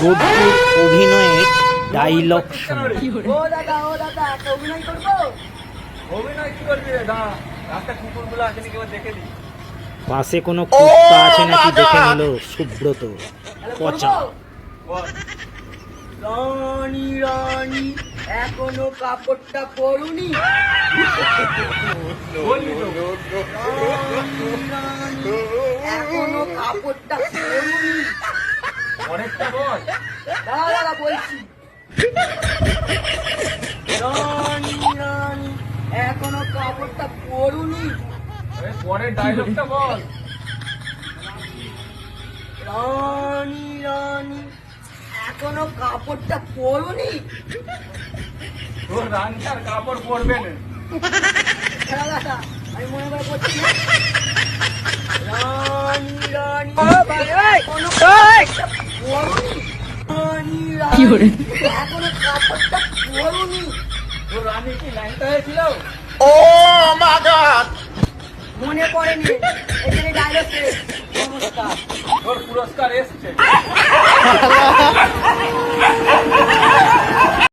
গদ্যের অভিনয়ের ডাইলগ শোনা ও দাদা ও দাদা একটা অভিনয় করব? অভিনয় কি করবি রে? দাঁড়া রাস্তা কুকুরগুলো আছে নাকি এবার দেখে দিই পাশে কোনো কুত্তা আছে নাকি দেখে নিল সুব্রত। পচা। রানী রানী এখনও কাপড়টা পরুনি। রানী রানী এখনও কাপড়টা পরুনি। অনেকটা বল। বলছি এখনও কাপড়টা পরুনি পরের ডায়লগটা বল। রানী রানী এখনও কাপড়টা পরুনি তোর রানটার কাপড় পরবে না। আমি মনে করে করছি। রানী রানী কাপড়টা পরুনি রানী রানী এখনও কাপড়টা পরুনি তোর রানী কি ল্যাংটা হয়েছিল মনে পড়েনি। এখানে ডায়লগ নমস্কার। তোর পুরস্কার এসছে।